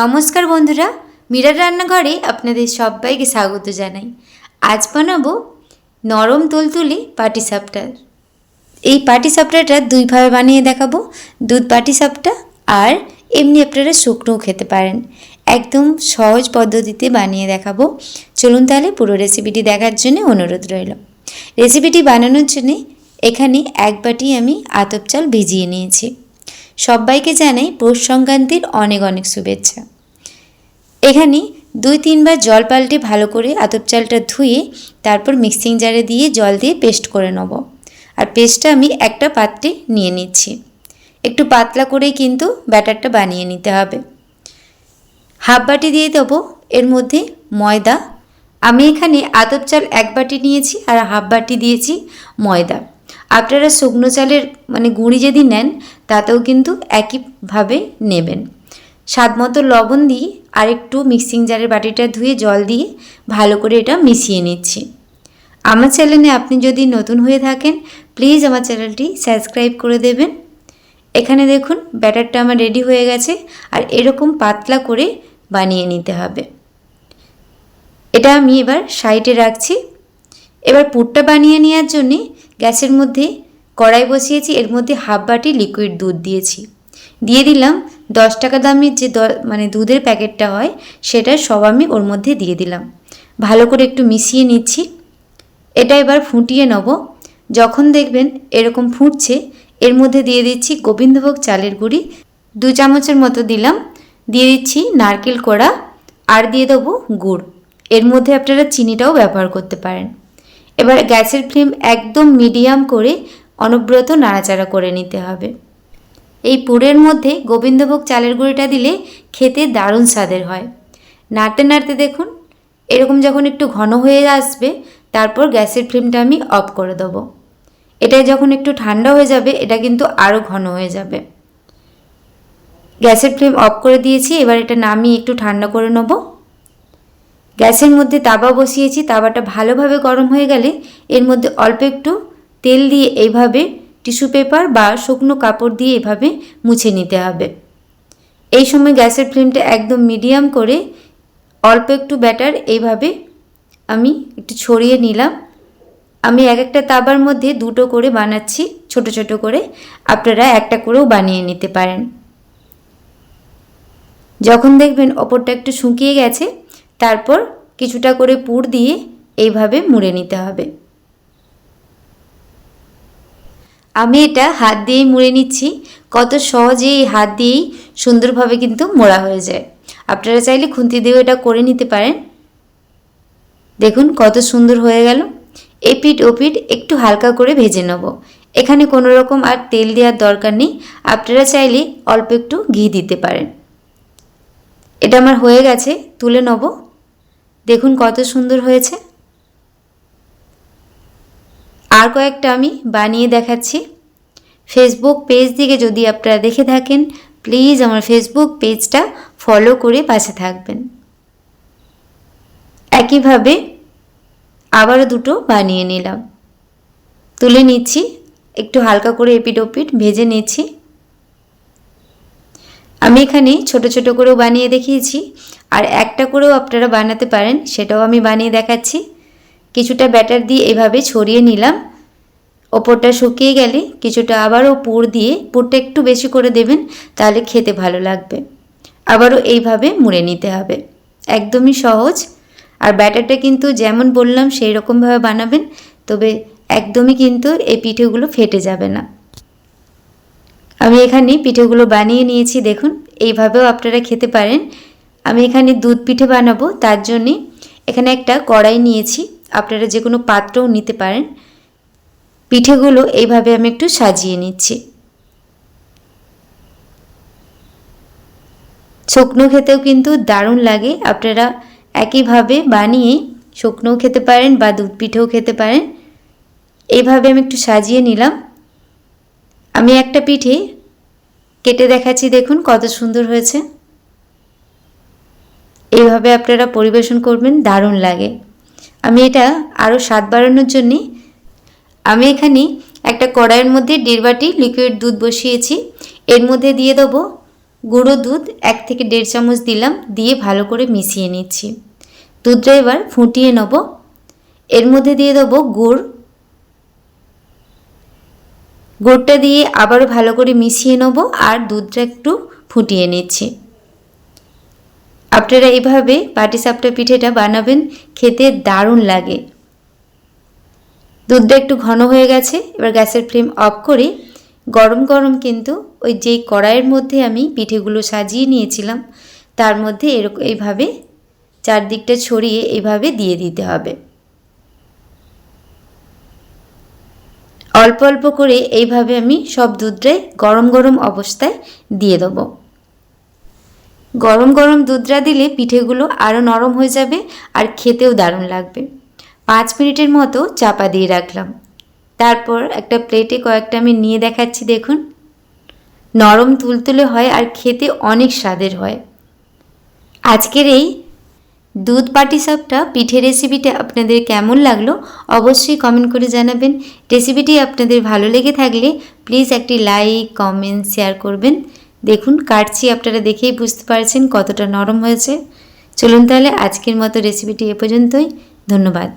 নমস্কার বন্ধুরা, মীরার রান্নাঘরে আপনাদের সবাইকে স্বাগত জানাই। আজ বানাবো নরম তুলতুলে পাটিসাপটা এই পাটিসাপটাটা দুইভাবে বানিয়ে দেখাবো, দুধ পাটিসাপটা আর এমনি আপনারা শুকনোও খেতে পারেন। একদম সহজ পদ্ধতিতে বানিয়ে দেখাবো। চলুন তাহলে পুরো রেসিপিটি দেখার জন্য অনুরোধ রইল। রেসিপিটি বানানোর জন্যে এখানে এক বাটি আমি আতপ চাল ভিজিয়ে নিয়েছি। সবাইকে জানাই পৌষ সংক্রান্তির অনেক অনেক শুভেচ্ছা। এখানে দুই তিনবার জল পাল্টে ভালো করে আতপ চালটা ধুয়ে তারপর মিক্সিং জারে দিয়ে জল দিয়ে পেস্ট করে নেব। আর পেস্টটা আমি একটা পাত্রে নিয়ে নিচ্ছি। একটু পাতলা করেই কিন্তু ব্যাটারটা বানিয়ে নিতে হবে। হাফ বাটি দিয়ে দেবো। এর মধ্যে ময়দা। আমি এখানে আতপ চাল এক বাটি নিয়েছি আর হাফ বাটি দিয়েছি ময়দা। আপনারা শুকনো চালের মানে গুঁড়ি যদি নেন, তাতেও কিন্তু একইভাবে নেবেন। স্বাদ মতো লবণ দিয়ে আর একটু মিক্সিং জারের বাটিটা ধুয়ে জল দিয়ে ভালো করে এটা মিশিয়ে নিচ্ছি। আমার চ্যানেলে আপনি যদি নতুন হয়ে থাকেন প্লিজ আমার চ্যানেলটি সাবস্ক্রাইব করে দেবেন। এখানে দেখুন, ব্যাটারটা আমার রেডি হয়ে গেছে আর এরকম পাতলা করে বানিয়ে নিতে হবে। এটা আমি এবার সাইডে রাখছি। এবার পুরটা বানিয়ে নেওয়ার জন্যে গ্যাসের মধ্যে কড়াই বসিয়েছি, এর মধ্যে হাফ বাটি লিকুইড দুধ দিয়েছি। দিয়ে দিলাম দশ টাকা দামের যে মানে দুধের প্যাকেটটা হয়, সেটা সব আমি ওর মধ্যে দিয়ে দিলাম। ভালো করে একটু মিশিয়ে নিচ্ছি। এটা এবার ফুটিয়ে নেব। যখন দেখবেন এরকম ফুটছে, এর মধ্যে দিয়ে দিচ্ছি গোবিন্দভোগ চালের গুঁড়ি। দু চামচের মতো দিলাম। দিয়ে দিচ্ছি নারকেল কোড়া। আর দিয়ে দেবো গুড়। এর মধ্যে আপনারা চিনিটাও ব্যবহার করতে পারেন। এবার গ্যাসের ফ্লেম একদম মিডিয়াম করে অনবরত নাড়াচাড়া করে নিতে হবে। এই পুরের মধ্যে গোবিন্দভোগ চালের গুঁড়িটা দিলে খেতে দারুণ স্বাদের হয়। নাড়তে নাড়তে দেখুন, এরকম যখন একটু ঘন হয়ে আসবে, তারপর গ্যাসের ফ্লেমটা আমি অফ করে দেবো। এটা যখন একটু ঠান্ডা হয়ে যাবে, এটা কিন্তু আরও ঘন হয়ে যাবে। গ্যাসের ফ্লেম অফ করে দিয়েছি, এবার এটা নামিয়ে একটু ঠান্ডা করে নেব। গ্যাসের মধ্যে তাবা বসিয়েছি, তাওয়াটা ভালোভাবে গরম হয়ে গেলে এর মধ্যে অল্প একটু তেল দিয়ে এইভাবে টিস্যু পেপার বা শুকনো কাপড় দিয়ে এভাবে মুছে নিতে হবে। এই সময় গ্যাসের ফ্লেমটা একদম মিডিয়াম করে অল্প একটু ব্যাটার এইভাবে আমি একটু ছড়িয়ে নিলাম। আমি এক একটা তাবার মধ্যে দুটো করে বানাচ্ছি, ছোট ছোট করে। আপনারা একটা করেও বানিয়ে নিতে পারেন। যখন দেখবেন ওপরটা একটু শুকিয়ে গেছে তারপর কিছুটা করে পুর দিয়ে এইভাবে মুড়ে নিতে হবে। আমি এটা হাত দিয়েই মুড়ে নিচ্ছি। কত সহজে এই হাত দিয়েই সুন্দরভাবে কিন্তু মোড়া হয়ে যায়। আপনারা চাইলে খুন্তি দিয়েও এটা করে নিতে পারেন। দেখুন কত সুন্দর হয়ে গেল। এপিট ওপিট একটু হালকা করে ভেজে নেব। এখানে কোনো রকম আর তেল দেওয়ার দরকার নেই। আপনারা চাইলে অল্প একটু ঘি দিতে পারেন। এটা আমার হয়ে গেছে। তুলে নেব। দেখুন কত সুন্দর হয়েছে। আর কয়েকটা আমি বানিয়ে দেখাচ্ছি। ফেসবুক পেজ থেকে যদি আপনারা দেখে থাকেন প্লিজ আমার ফেসবুক পেজটা ফলো করে পাশে থাকবেন। একইভাবে আবারও দুটো বানিয়ে নিলাম। তুলে নিচ্ছি, একটু হালকা করে এপিট ওপিট ভেজে নিচ্ছি। আমি এখানে ছোট ছোট করেও বানিয়ে দেখিয়েছি। আর একটা করেও আপনারা বানাতে পারেন, সেটাও আমি বানিয়ে দেখাচ্ছি। কিছুটা ব্যাটার দিয়ে এভাবে ছড়িয়ে নিলাম। ওপরটা শুকিয়ে গেলে কিছুটা আবারও পুর দিয়ে পুরটা একটু বেশি করে দেবেন, তাহলে খেতে ভালো লাগবে। আবারও এইভাবে মুড়ে নিতে হবে। একদমই সহজ। আর ব্যাটারটা কিন্তু যেমন বললাম সেই রকমভাবে বানাবেন, তবে একদমই কিন্তু এই পিঠেগুলো ফেটে যাবে না। আমি এখানে পিঠেগুলো বানিয়ে নিয়েছি, দেখুন। এইভাবেও আপনারা খেতে পারেন। আমি এখানে দুধ পিঠে বানাবো, তার জন্যে এখানে একটা কড়াই নিয়েছি। আপনারা যে কোনো পাত্রও নিতে পারেন। পিঠেগুলো এইভাবে আমি একটু সাজিয়ে নিচ্ছি। শুকনো খেতেও কিন্তু দারুণ লাগে। আপনারা একইভাবে বানিয়ে শুকনোও খেতে পারেন বা দুধ পিঠেও খেতে পারেন। এইভাবে আমি একটু সাজিয়ে নিলাম। আমি একটা পিঠে কেটে দেখাচ্ছি, দেখুন কত সুন্দর হয়েছে। এইভাবে আপনারা পরিবেশন করবেন, দারুণ লাগে। আমি এটা আরও স্বাদ বাড়ানোর জন্যে আমি এখানে একটা কড়াইয়ের মধ্যে দেড় বাটি লিকুইড দুধ বসিয়েছি। এর মধ্যে দিয়ে দেবো গুঁড়ো দুধ, এক থেকে দেড় চামচ দিলাম, দিয়ে ভালো করে মিশিয়ে নিচ্ছি। দুধটা এবার ফুটিয়ে নেব। এর মধ্যে দিয়ে দেবো গুড়। গুড়টা দিয়ে আবারও ভালো করে মিশিয়ে নেব আর দুধটা একটু ফুটিয়ে নিচ্ছি। আপনারা এইভাবে পাটিসাপটা পিঠেটা বানাবেন, খেতে দারুণ লাগে। দুধটা একটু ঘন হয়ে গেছে, এবার গ্যাসের ফ্লেম অফ করে গরম গরম কিন্তু ওই যেই কড়াইয়ের মধ্যে আমি পিঠেগুলো সাজিয়ে নিয়েছিলাম, তার মধ্যে এরকম এইভাবে চারদিকটা ছড়িয়ে এইভাবে দিয়ে দিতে হবে। অল্প অল্প করে এইভাবে আমি সব দুধটাই গরম গরম অবস্থায় দিয়ে দেবো। গরম গরম দুধটা দিলে পিঠেগুলো আরও নরম হয়ে যাবে আর খেতেও দারুণ লাগবে। পাঁচ মিনিটের মতো চাপা দিয়ে রাখলাম। তারপর একটা প্লেটে কয়েকটা আমি নিয়ে দেখাচ্ছি, দেখুন। নরম তুলতুলে হয় আর খেতে অনেক স্বাদের হয়। আজকের এই দুধ পাটি সাপটা পিঠে রেসিপিটা আপনাদের কেমন লাগল অবশ্যই কমেন্ট করে জানাবেন। রেসিপিটি আপনাদের ভালো লেগে থাকলে প্লিজ একটি লাইক কমেন্ট শেয়ার করবেন। দেখুন, কাটছি আপনারা দেখেই বুঝতে পারছেন কতটা নরম হয়েছে। চলুন তাহলে আজকের মতো রেসিপিটি এ পর্যন্তই। ধন্যবাদ।